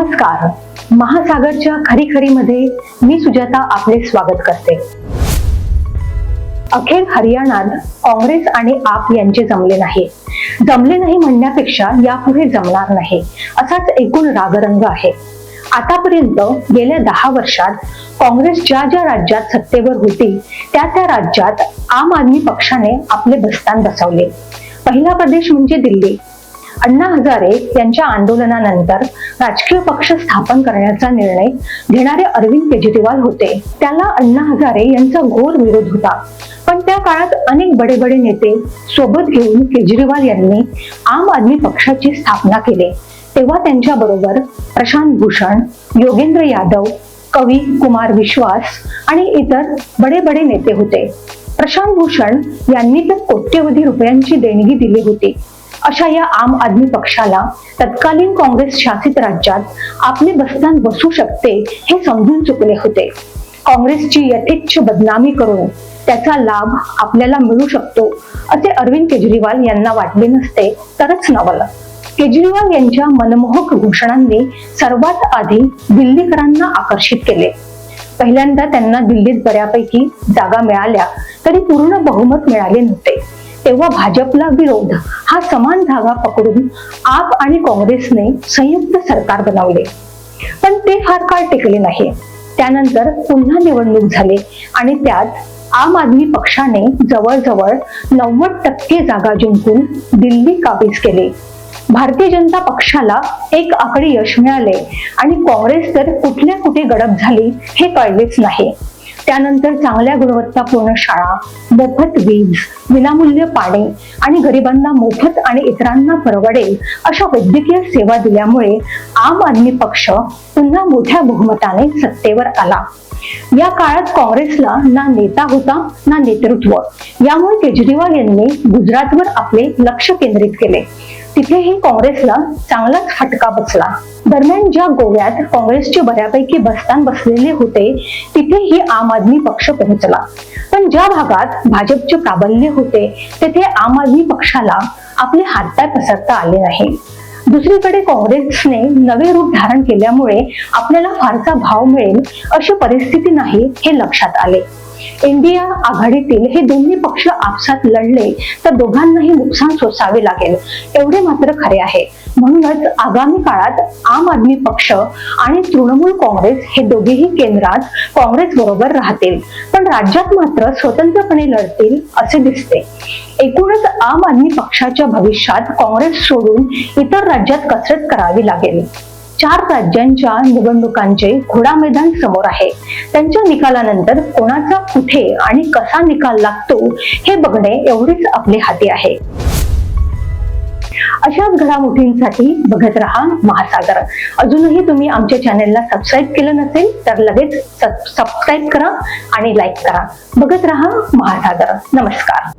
नमस्कार. महासागरच्या खरी खरी मध्ये मी सुजाता आपले स्वागत करते. अखेर हरियाणात काँग्रेस आणि आप यांचे जमले नाही. जमले नाही म्हणण्यापेक्षा यापुढे जमणार नाही असाच एकूण रागरंग आहे. आतापर्यंत गेल्या दहा वर्षात काँग्रेस ज्या ज्या राज्यात सत्तेवर होती त्या त्या राज्यात आम आदमी पक्षाने आपले बस्तान बसवले. पहिला प्रदेश म्हणजे दिल्ली अण्णा हजारे यांच्या आंदोलनानंतर राजकीय पक्ष स्थापन करण्याचा निर्णय घेणारे अरविंद केजरीवाल होते. त्याला अण्णा हजारे यांचा घोर विरोध होता. पण त्या काळात अनेक बडे बडे नेते सोबत घेऊन केजरीवाल यांनी आम आदमी पक्षाची स्थापना केली. तेव्हा त्यांच्या बरोबर प्रशांत भूषण योगेंद्र यादव कवी कुमार विश्वास आणि इतर बडे बडे नेते होते. प्रशांत भूषण यांनी तर कोट्यवधी रुपयांची देणगी दिली होती. अशा या आम आदमी पक्षाला तत्कालीन काँग्रेस शासित राज्यात आपले बस्तान बसू शकते हे समजून चुकले होते. काँग्रेसची यथेच्छ बदनामी करून त्याचा लाभ आपल्याला मिळू शकतो असे अरविंद केजरीवाल यांना वाटले नसते तरच नवल. केजरीवाल यांच्या मनमोहक घोषणांनी सर्वात आधी दिल्लीकरांना आकर्षित केले. पहिल्यांदा त्यांना दिल्लीत बऱ्यापैकी जागा मिळाल्या तरी पूर्ण बहुमत मिळाले नव्हते. तेव्हा भाजपला विरोध हा समान धागा पकडून आप आणि काँग्रेसने संयुक्त सरकार बनवले. पण ते फार काळ टिकले नाही. त्यानंतर पुन्हा निवडणूक झाले आणि त्यात आम आदमी पक्षाने जवळजवळ नव्वद टक्के जागा जिंकून दिल्ली काबीज केली. भारतीय जनता पक्षाला एक आकडे यश मिळाले आणि काँग्रेस तर कुठल्या कुठे गडप झाली हे कळलेच नाही. त्यानंतर चांगल्या गुणवत्तापूर्ण शाळा मोफत वीज विनामूल्य पाणी आणि गरिबांना मोफत आणि इतरांना परवडेल अशा वैद्यकीय सेवा दिल्यामुळे आम आदमी पक्ष पुन्हा मोठ्या बहुमताने सत्तेवर आला. या काळात काँग्रेसला ना नेता होता ना नेतृत्व. यामुळे केजरीवाल यांनी गुजरातवर आपले लक्ष केंद्रित केले. तिथेही काँग्रेसला चांगलाच फटका बसला. दरम्यान ज्या गोव्यात काँग्रेसचे बऱ्यापैकी बस्तान बसलेले होते तिथेही आम आदमी पक्ष पोहोचला. पण ज्या भागात भाजपचे प्राबल्य होते तेथे आम आदमी पक्षाला आपले हातपाय पसरता आले नाही. दुसरीकडे काँग्रेसने नवे रूप धारण केल्यामुळे आपल्याला फारसा भाव मिळेल अशी परिस्थिती नाही हे लक्षात आले. इंडिया आघाडीतील हे दोन्ही पक्ष आपसात लढले तर दोघांनाही नुकसान सोसावे लागेल. एवढे मात्र खरे आहे. म्हणूनच आगामी काळात आम आदमी पक्ष आणि तृणमूल काँग्रेस हे दोघेही केंद्रात काँग्रेस बरोबर राहतील. पण राज्यात मात्र स्वतंत्रपणे लढतील असे दिसते. एकूणच आम आदमी पक्षाच्या भविष्यात काँग्रेस सोडून इतर राज्यात कसरत करावी लागेल. चार राज्यांच्या निवडणुकांचे घोडा मैदान समोर आहे. त्यांच्या निकालानंतर कोणाचा कुठे आणि कसा निकाल लागतो हे बघणे एवढेच आपले हाती आहे. अशाच घडामोडींसाठी बघत रहा महासागर. अजूनही तुम्ही आमच्या चॅनेलला सबस्क्राईब केलं नसेल तर लगेच सबस्क्राईब करा आणि लाईक करा. बघत रहा महासागर. नमस्कार.